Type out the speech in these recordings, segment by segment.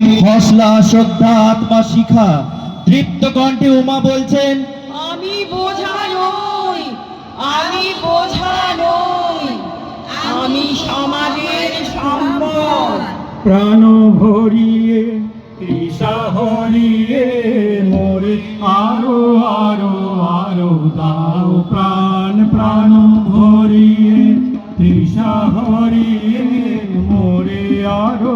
হসলা শ্রদ্ধা আত্মা শিখা। তৃপ্ত কণ্ঠে উমা বলছেন আমি বোঝা নই আমি বোঝা নই আমি সমাজের সম্পদ। প্রাণ ভরিয়ে তৃষা হরিয়ে মোরে আরও আরও আরও দাও প্রাণ প্রাণ ভরিয়ে। তৃষা হরিয়ে মোরে আরও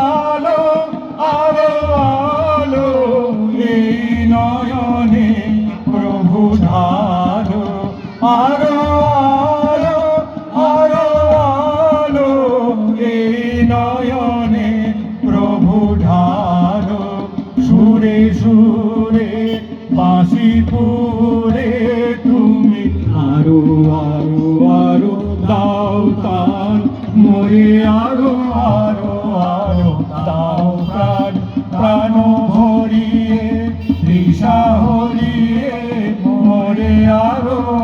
আরও আরও আরও আলো এই নয়নে প্রভু ঢালো। তুমি আরও আরও আরও দাও তান মরে আরও আরও আরও দাও প্রাণ। প্রাণ ভরিয়ে দিশা মরে আরও